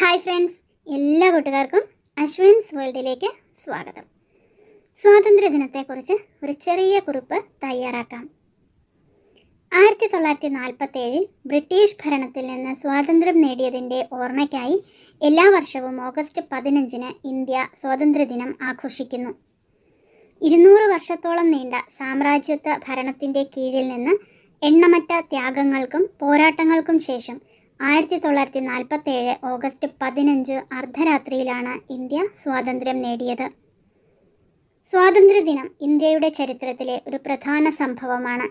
Hi friends എല്ലാ കൂട്ടുകാർക്കും അശ്വിൻസ് വേൾഡിലേക്ക് സ്വാഗതം. സ്വാതന്ത്ര്യ ദിനത്തെക്കുറിച്ച് ഒരു ചെറിയ കുറിപ്പ് തയ്യാറാക്കാം. ആയിരത്തി തൊള്ളായിരത്തി നാൽപ്പത്തേഴിൽ ബ്രിട്ടീഷ് ഭരണത്തിൽ നിന്ന് സ്വാതന്ത്ര്യം നേടിയതിന്റെ ഓർമ്മയ്ക്കായി എല്ലാ വർഷവും ഓഗസ്റ്റ് പതിനഞ്ചിന് ഇന്ത്യ സ്വാതന്ത്ര്യദിനം ആഘോഷിക്കുന്നു. ഇരുന്നൂറ് വർഷത്തോളം നീണ്ട സാമ്രാജ്യത്വ ഭരണത്തിന്റെ കീഴിൽ നിന്ന് എണ്ണമറ്റ ത്യാഗങ്ങൾക്കും പോരാട്ടങ്ങൾക്കും ശേഷം ആയിരത്തി തൊള്ളായിരത്തി നാൽപ്പത്തേഴ് ഓഗസ്റ്റ് പതിനഞ്ച് അർദ്ധരാത്രിയിലാണ് ഇന്ത്യ സ്വാതന്ത്ര്യം നേടിയത്. സ്വാതന്ത്ര്യദിനം ഇന്ത്യയുടെ ചരിത്രത്തിലെ ഒരു പ്രധാന സംഭവമാണ്.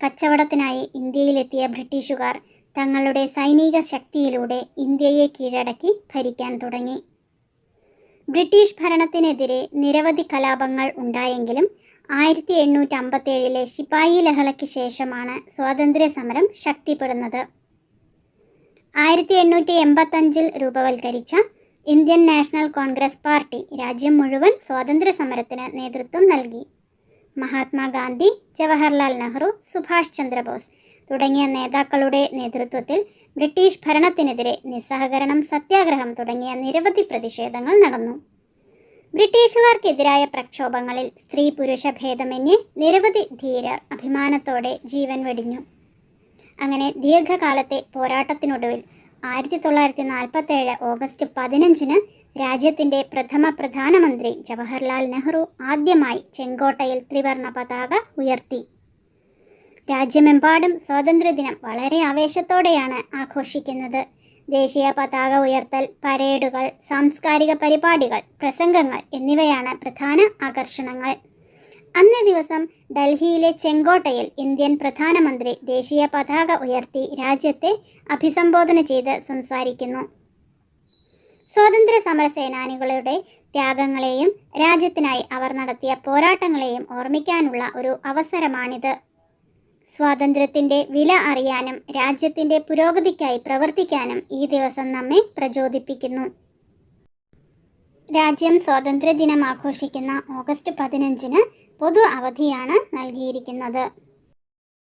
കച്ചവടത്തിനായി ഇന്ത്യയിലെത്തിയ ബ്രിട്ടീഷുകാർ തങ്ങളുടെ സൈനിക ശക്തിയിലൂടെ ഇന്ത്യയെ കീഴടക്കി ഭരിക്കാൻ തുടങ്ങി. ബ്രിട്ടീഷ് ഭരണത്തിനെതിരെ നിരവധി കലാപങ്ങൾ ഉണ്ടായെങ്കിലും ആയിരത്തി എണ്ണൂറ്റി അമ്പത്തേഴിലെ ലഹളയ്ക്ക് ശേഷമാണ് സ്വാതന്ത്ര്യ സമരം ശക്തിപ്പെടുന്നത്. ആയിരത്തി എണ്ണൂറ്റി എൺപത്തഞ്ചിൽ രൂപവൽക്കരിച്ച ഇന്ത്യൻ നാഷണൽ കോൺഗ്രസ് പാർട്ടി രാജ്യം മുഴുവൻ സ്വാതന്ത്ര്യ സമരത്തിന് നേതൃത്വം നൽകി. മഹാത്മാഗാന്ധി ജവഹർലാൽ നെഹ്റു സുഭാഷ് ചന്ദ്രബോസ് തുടങ്ങിയ നേതാക്കളുടെ നേതൃത്വത്തിൽ ബ്രിട്ടീഷ് ഭരണത്തിനെതിരെ നിസ്സഹകരണം സത്യാഗ്രഹം തുടങ്ങിയ നിരവധി പ്രതിഷേധങ്ങൾ നടന്നു. ബ്രിട്ടീഷുകാർക്കെതിരായ പ്രക്ഷോഭങ്ങളിൽ സ്ത്രീ പുരുഷ ഭേദമന്യേ നിരവധി ധീരർ അഭിമാനത്തോടെ ജീവൻ വെടിഞ്ഞു. അങ്ങനെ ദീർഘകാലത്തെ പോരാട്ടത്തിനൊടുവിൽ ആയിരത്തി തൊള്ളായിരത്തി നാൽപ്പത്തേഴ് ഓഗസ്റ്റ് പതിനഞ്ചിന് രാജ്യത്തിന്റെ പ്രഥമ പ്രധാനമന്ത്രി ജവഹർലാൽ നെഹ്റു ആദ്യമായി ചെങ്കോട്ടയിൽ ത്രിവർണ പതാക ഉയർത്തി. രാജ്യമെമ്പാടും സ്വാതന്ത്ര്യദിനം വളരെ ആവേശത്തോടെയാണ് ആഘോഷിക്കുന്നത്. ദേശീയ പതാക ഉയർത്തൽ പരേഡുകൾ സാംസ്കാരിക പരിപാടികൾ പ്രസംഗങ്ങൾ എന്നിവയാണ് പ്രധാന ആകർഷണങ്ങൾ. അന്നേ ദിവസം ഡൽഹിയിലെ ചെങ്കോട്ടയിൽ ഇന്ത്യൻ പ്രധാനമന്ത്രി ദേശീയ പതാക ഉയർത്തി രാജ്യത്തെ അഭിസംബോധന ചെയ്ത് സംസാരിക്കുന്നു. സ്വാതന്ത്ര്യ സമര സേനാനികളുടെ ത്യാഗങ്ങളെയും രാജ്യത്തിനായി അവർ നടത്തിയ പോരാട്ടങ്ങളെയും ഓർമ്മിക്കാനുള്ള ഒരു അവസരമാണിത്. സ്വാതന്ത്ര്യത്തിന്റെ വില അറിയാനും രാജ്യത്തിന്റെ പുരോഗതിക്കായി പ്രവർത്തിക്കാനും ഈ ദിവസം നമ്മെ പ്രചോദിപ്പിക്കുന്നു. രാജ്യം സ്വാതന്ത്ര്യ ദിനം ആഘോഷിക്കുന്ന ഓഗസ്റ്റ് പതിനഞ്ചിന് പൊതു അവധിയാണ് നൽകിയിരിക്കുന്നത്.